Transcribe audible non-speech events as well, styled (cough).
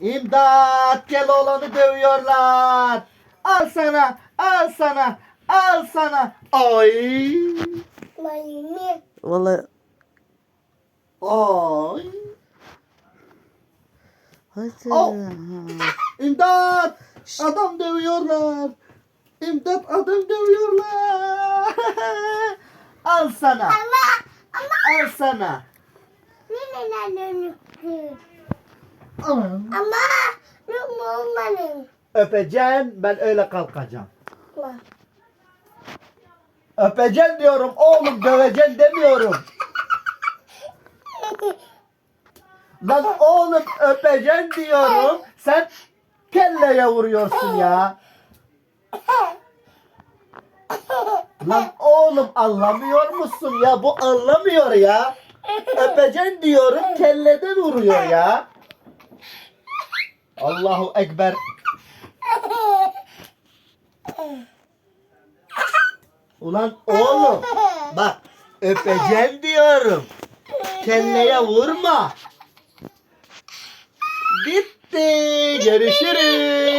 İmdat Keloğlan'ı dövüyorlar. Al sana al sana al sana. Ay. Mayını. Vallahi Ay. hadi. Ha. İmdat! Adam dövüyorlar. İmdat adam dövüyorlar. (laughs) Al sana. Ama ama Al sana. neler dönüktü. Ama ne olmanın. Öpeceğim ben öyle kalkacağım. Ama. Öpeceğim diyorum oğlum döveceğim demiyorum. Lan oğlum öpeceğim diyorum. Sen kelleye vuruyorsun ya. Lan oğlum anlamıyor musun ya? Bu anlamıyor ya. Öpeceğim diyorum kelleden vuruyor ya. Allahu Ekber. Ulan oğlum bak öpeceğim diyorum. Kelleye vurma. Bitti. Görüşürüz.